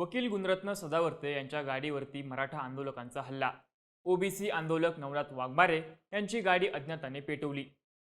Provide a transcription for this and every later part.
वकील गुणरत्न सदावर्ते यांच्या गाडीवरती मराठा आंदोलकांचा हल्ला. ओबीसी आंदोलक नवनाथ वाघमारे यांची गाडी अज्ञाताने पेटवली.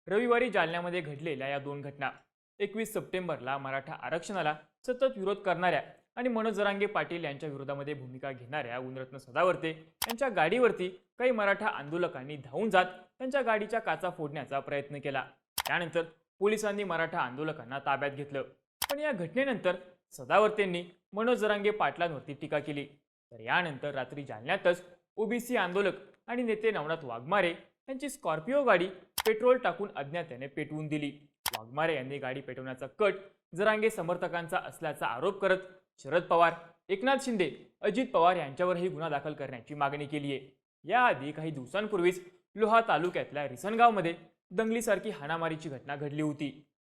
रविवारी जालन्यामध्ये घडलेल्या या दोन घटना. एकवीस सप्टेंबरला मराठा आरक्षणाला सतत विरोध करणाऱ्या आणि मनोज जरांगे पाटील यांच्या विरोधामध्ये भूमिका घेणाऱ्या गुणरत्न सदावर्ते यांच्या गाडीवरती काही मराठा आंदोलकांनी धावून जात त्यांच्या गाडीच्या काचा फोडण्याचा प्रयत्न केला. त्यानंतर पोलिसांनी मराठा आंदोलकांना ताब्यात घेतलं. पण या घटनेनंतर सदावर्तेंनी मनोज जरांगे पाटलांवरती टीका केली. तर यानंतर रात्री जालन्यातच ओबीसी आंदोलक आणि नेते नवनाथ वाघमारे यांची स्कॉर्पिओ गाडी पेट्रोल टाकून अज्ञात्याने पेटवून दिली. वाघमारे यांनी गाडी पेटवण्याचा कट जरांगे समर्थकांचा असल्याचा आरोप करत शरद पवार एकनाथ शिंदे अजित पवार यांच्यावरही गुन्हा दाखल करण्याची मागणी केली आहे. याआधी काही दिवसांपूर्वीच लोहा तालुक्यातल्या रिसनगावमध्ये दंगलीसारखी हाणामारीची घटना घडली होती.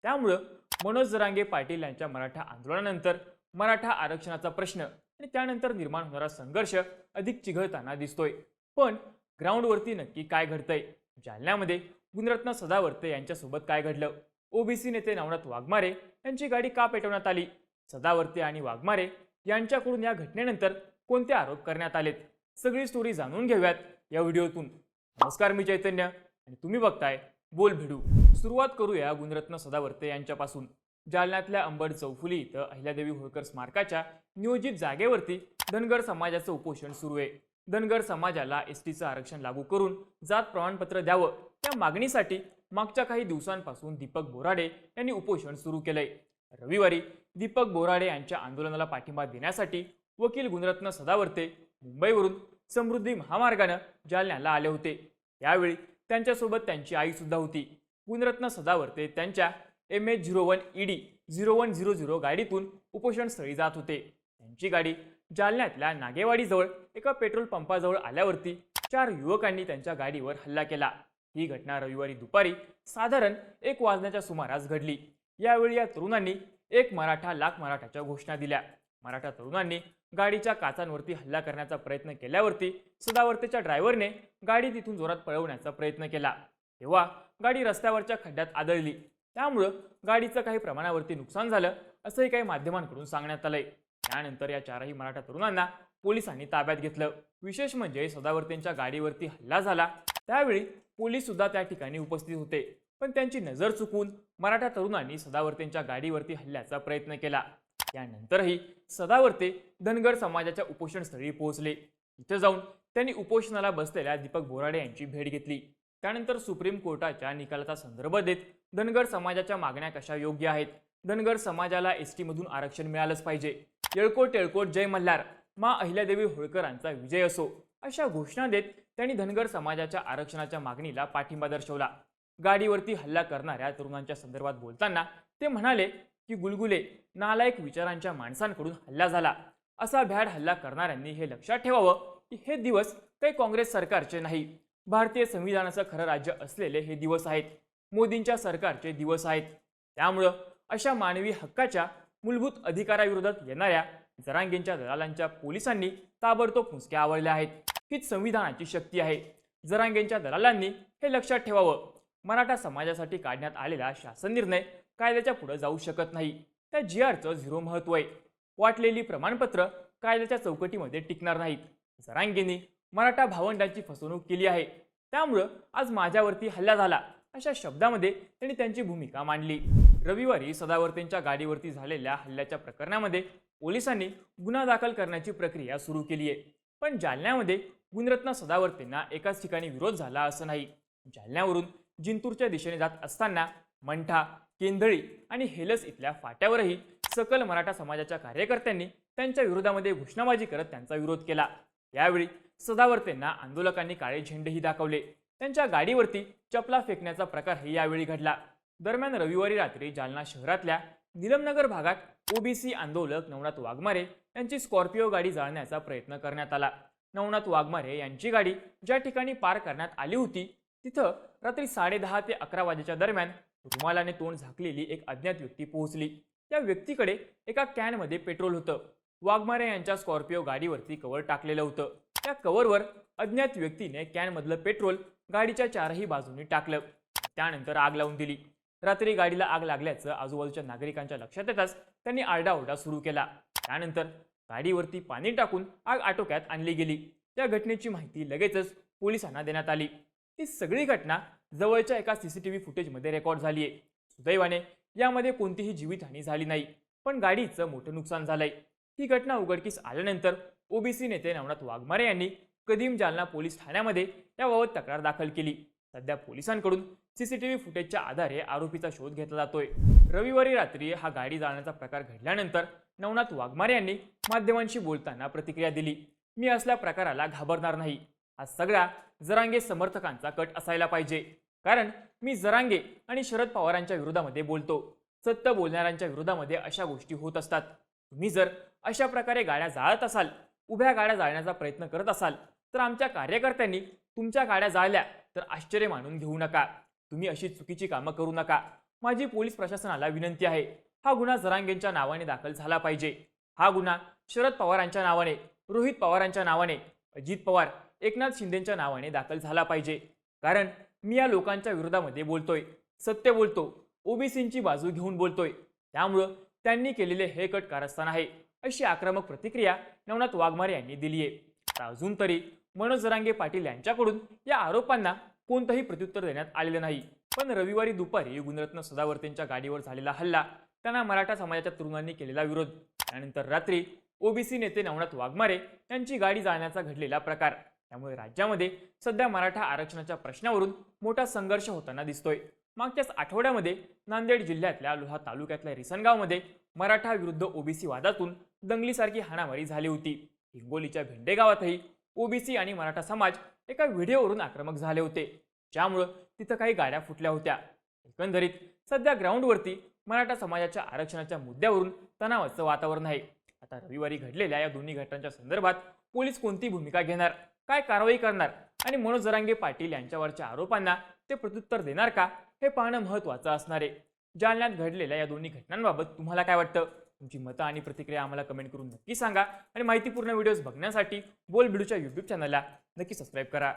त्यामुळं मनोज जरांगे पाटील यांच्या मराठा आंदोलनानंतर मराठा आरक्षणाचा प्रश्न आणि त्यानंतर निर्माण होणारा संघर्ष अधिक चिघळताना दिसतोय. पण ग्राउंडवरती नक्की काय घडतंय? जालन्यामध्ये गुणरत्न सदावर्ते यांच्यासोबत काय घडलं? ओबीसी नेते नवनाथ वाघमारे यांची गाडी का पेटवण्यात आली? सदावर्ते आणि वाघमारे यांच्याकडून या घटनेनंतर कोणते आरोप करण्यात आलेत? सगळी स्टोरी जाणून घेऊयात या व्हिडिओतून. नमस्कार मी चैतन्य आणि तुम्ही बघताय बोल भिडू सुरुवात करूया गुणरत्न सदावर्ते यांच्यापासून. जालन्यातल्या अंबड चौफुली इथं अहिल्यादेवी होळकर स्मारकाच्या नियोजित जागेवरती धनगर समाजाचं उपोषण सुरू आहे. धनगर समाजाला एस टीचं आरक्षण लागू करून जात प्रमाणपत्र द्यावं त्या मागणीसाठी मागच्या काही दिवसांपासून दीपक बोराडे यांनी उपोषण सुरू केलंय. रविवारी दीपक बोराडे यांच्या आंदोलनाला पाठिंबा देण्यासाठी वकील गुणरत्न सदावर्ते मुंबईवरून समृद्धी महामार्गानं जालन्याला आले होते. यावेळी त्यांच्यासोबत त्यांची आईसुद्धा होती. गुणरत्न सदावर्ते त्यांच्या M H zero one E D zero one zero zero गाडीतून उपोषणस्थळी जात होते. त्यांची गाडी जालन्यातल्या नागेवाडीजवळ एका पेट्रोल पंपाजवळ आल्यावरती चार युवकांनी त्यांच्या गाडीवर हल्ला केला. ही घटना रविवारी दुपारी साधारण एक वाजण्याच्या सुमारास घडली. यावेळी या तरुणांनी एक मराठा लाख मराठाच्या घोषणा दिल्या. मराठा तरुणांनी गाडीच्या काचांवरती हल्ला करण्याचा प्रयत्न केल्यावरती सदावर्तेच्या ड्रायव्हरने गाडी तिथून जोरात पळवण्याचा प्रयत्न केला. तेव्हा गाडी रस्त्यावरच्या खड्ड्यात आदळली. त्यामुळं गाडीचं काही प्रमाणावरती नुकसान झालं असंही काही माध्यमांकडून सांगण्यात आलंय. त्यानंतर या चारही मराठा तरुणांना पोलिसांनी ताब्यात घेतलं. विशेष म्हणजे सदावर्तेंच्या गाडीवरती हल्ला झाला. त्यावेळी पोलीस सुद्धा त्या ठिकाणी उपस्थित होते. पण त्यांची नजर चुकून मराठा तरुणांनी सदावर्तेंच्या गाडीवरती हल्ल्याचा प्रयत्न केला. त्यानंतरही सदावर्ते धनगर समाजाच्या उपोषणस्थळी पोहोचले. इथं जाऊन त्यांनी उपोषणाला बसलेल्या दीपक बोराडे यांची भेट घेतली. त्यानंतर सुप्रीम कोर्टाच्या निकालाचा संदर्भ देत धनगर समाजाच्या मागण्या कशा योग्य आहेत? धनगर समाजाला एस मधून आरक्षण मिळालंच पाहिजे. येळकोट येळकोट जय मल्हार मा अहिल्यादेवी होळकरांचा विजय असो. अशा घोषणा देत त्यांनी धनगर समाजाच्या आरक्षणाच्या मागणीला पाठिंबा दर्शवला. गाडीवरती हल्ला करणाऱ्या तरुणांच्या संदर्भात बोलताना ते म्हणाले की गुलगुले नालायक विचारांच्या माणसांकडून हल्ला झाला. असा भ्याड हल्ला करणाऱ्यांनी हे लक्षात ठेवावं की हे दिवस काही काँग्रेस सरकारचे नाही. भारतीय संविधानाचं खरं राज्य असलेले हे दिवस आहेत. मोदींच्या सरकारचे दिवस आहेत. त्यामुळं अशा मानवी हक्काच्या मूलभूत अधिकाराविरोधात येणाऱ्या जरांगेंच्या दलालांच्या पोलिसांनी ताबडतोब मुसक्या आवडल्या आहेत. हीच संविधानाची शक्ती आहे. जरांगेंच्या दलालांनी हे लक्षात ठेवावं. मराठा समाजासाठी काढण्यात आलेला शासन निर्णय कायद्याच्या पुढे जाऊ शकत नाही. त्या जी आरचं झिरो महत्त्व आहे. वाटलेली प्रमाणपत्र कायद्याच्या चौकटीमध्ये टिकणार नाहीत. जरांगेंनी मराठा भावंडांची फसवणूक केली आहे. त्यामुळं आज माझ्यावरती हल्ला झाला अशा शब्दामध्ये त्यांनी त्यांची भूमिका मांडली. रविवारी सदावर्तेंच्या गाडीवरती झालेल्या हल्ल्याच्या प्रकरणामध्ये पोलिसांनी गुन्हा दाखल करण्याची प्रक्रिया सुरू केली आहे. पण जालन्यामध्ये गुणरत्न सदावर्तेंना एकाच ठिकाणी विरोध झाला असं नाही. जालन्यावरून जिंतूरच्या दिशेने जात असताना मंठा केंदळी आणि हेलस इथल्या फाट्यावरही सकल मराठा समाजाच्या कार्यकर्त्यांनी त्यांच्या विरोधामध्ये घोषणाबाजी करत त्यांचा विरोध केला. यावेळी सदावर्तेंना आंदोलकांनी काळे झेंडेही दाखवले. त्यांच्या गाडीवरती चपला फेकण्याचा प्रकारही यावेळी घडला. दरम्यान रविवारी रात्री जालना शहरातल्या निलमनगर भागात ओबीसी आंदोलक नवनाथ वाघमारे यांची स्कॉर्पिओ गाडी जाळण्याचा प्रयत्न करण्यात आला. नवनाथ वाघमारे यांची गाडी ज्या ठिकाणी पार करण्यात आली होती तिथं रात्री साडेदहा ते अकरा वाजेच्या दरम्यान रुमालाने तोंड झाकलेली एक अज्ञात व्यक्ती पोहोचली. त्या व्यक्तीकडे एका कॅनमध्ये पेट्रोल होतं. वाघमारे यांच्या स्कॉर्पिओ गाडीवरती कव्हर टाकलेलं होतं. त्या कव्हरवर अज्ञात व्यक्तीने कॅनमधलं पेट्रोल गाडीच्या चारही बाजूंनी टाकलं. त्यानंतर आग लावून दिली. रात्री गाडीला आग लागल्याचं आजूबाजूच्या नागरिकांच्या लक्षात येताच त्यांनी आरडाओरडा सुरू केला. त्यानंतर गाडीवरती पाणी टाकून आग आटोक्यात आणली गेली. त्या घटनेची माहिती लगेचच पोलिसांना देण्यात आली. ही सगळी घटना जवळच्या एका सीसीटीव्ही फुटेजमध्ये रेकॉर्ड झाली आहे सुदैवाने यामध्ये कोणतीही जीवितहानी झाली नाही पण गाडीचं मोठं नुकसान झालंय. ही घटना उघडकीस आल्यानंतर ओबीसी नेते नवनाथ वाघमारे यांनी कदीम जालना पोलीस ठाण्यामध्ये याबाबत तक्रार दाखल केली. सध्या पोलिसांकडून सीसीटीव्ही फुटेजच्या आधारे आरोपीचा शोध घेतला जातोय. रविवारी रात्री हा गाडी जाळण्याचा प्रकार घडल्यानंतर नवनाथ वाघमारे यांनी माध्यमांशी बोलताना प्रतिक्रिया दिली. मी असल्या प्रकाराला घाबरणार नाही. हा सगळा जरांगे समर्थकांचा कट असायला पाहिजे. कारण मी जरांगे आणि शरद पवारांच्या विरोधामध्ये बोलतो. सत्य बोलणाऱ्यांच्या विरोधामध्ये अशा गोष्टी होत असतात. तुम्ही जर अशा प्रकारे गाड्या जाळत असाल उभ्या गाड्या जाळण्याचा प्रयत्न करत असाल तर आमच्या कार्यकर्त्यांनी तुमच्या गाड्या जाळल्या तर आश्चर्य मानून घेऊ नका. तुम्ही अशी चुकीची कामं करू नका. माझी पोलीस प्रशासनाला विनंती आहे हा गुन्हा जरांगेंच्या नावाने दाखल झाला पाहिजे. हा गुन्हा शरद पवारांच्या नावाने रोहित पवारांच्या नावाने अजित पवार एकनाथ शिंदेच्या नावाने दाखल झाला पाहिजे. कारण मी या लोकांच्या विरोधामध्ये बोलतोय. सत्य बोलतो. ओबीसींची बाजू घेऊन बोलतोय. त्यामुळं त्यांनी केलेले हे कट कारस्थान आहे. अशी आक्रमक प्रतिक्रिया नवनाथ वाघमारे यांनी दिली आहे. अजून तरी मनोज जरांगे पाटील यांच्याकडून या आरोपांना कोणतंही प्रत्युत्तर देण्यात आलेलं नाही. पण रविवारी दुपारी गुणरत्न सदावर्तेंच्या गाडीवर झालेला हल्ला त्यांना मराठा समाजाच्या तरुणांनी केलेला विरोध. त्यानंतर रात्री ओबीसी नेते नवनाथ वाघमारे यांची गाडी जाळण्याचा घडलेला प्रकार. त्यामुळे राज्यामध्ये सध्या मराठा आरक्षणाच्या प्रश्नावरून मोठा संघर्ष होताना दिसतोय. मागच्याच आठवड्यामध्ये नांदेड जिल्ह्यातल्या लोहा तालुक्यातल्या रिसनगावमध्ये मराठा विरुद्ध ओबीसी वादातून दंगलीसारखी हाणामारी झाली होती. हिंगोलीच्या भेंडे गावातही ओबीसी आणि मराठा समाज एका व्हिडिओवरून आक्रमक झाले होते. ज्यामुळं तिथं काही गाड्या फुटल्या होत्या. एकंदरीत सध्या ग्राउंडवरती मराठा समाजाच्या आरक्षणाच्या मुद्द्यावरून तणावाचं वातावरण आहे. आता रविवारी घडलेल्या या दोन्ही घटनांच्या संदर्भात पोलीस कोणती भूमिका घेणार? काय कारवाई करणार? आणि मनोज जरांगे पाटील यांच्यावरच्या आरोपांना ते प्रत्युत्तर देणार का? हे पाहणं महत्त्वाचं असणार आहे. जालन्यात घडलेल्या या दोन्ही घटनांबाबत तुम्हाला काय वाटतं? तुमची मतं आणि प्रतिक्रिया आम्हाला कमेंट करून नक्की सांगा. आणि माहितीपूर्ण व्हिडिओज बघण्यासाठी बोल बिडूच्या यूट्यूब चॅनलला नक्की सबस्क्राईब करा.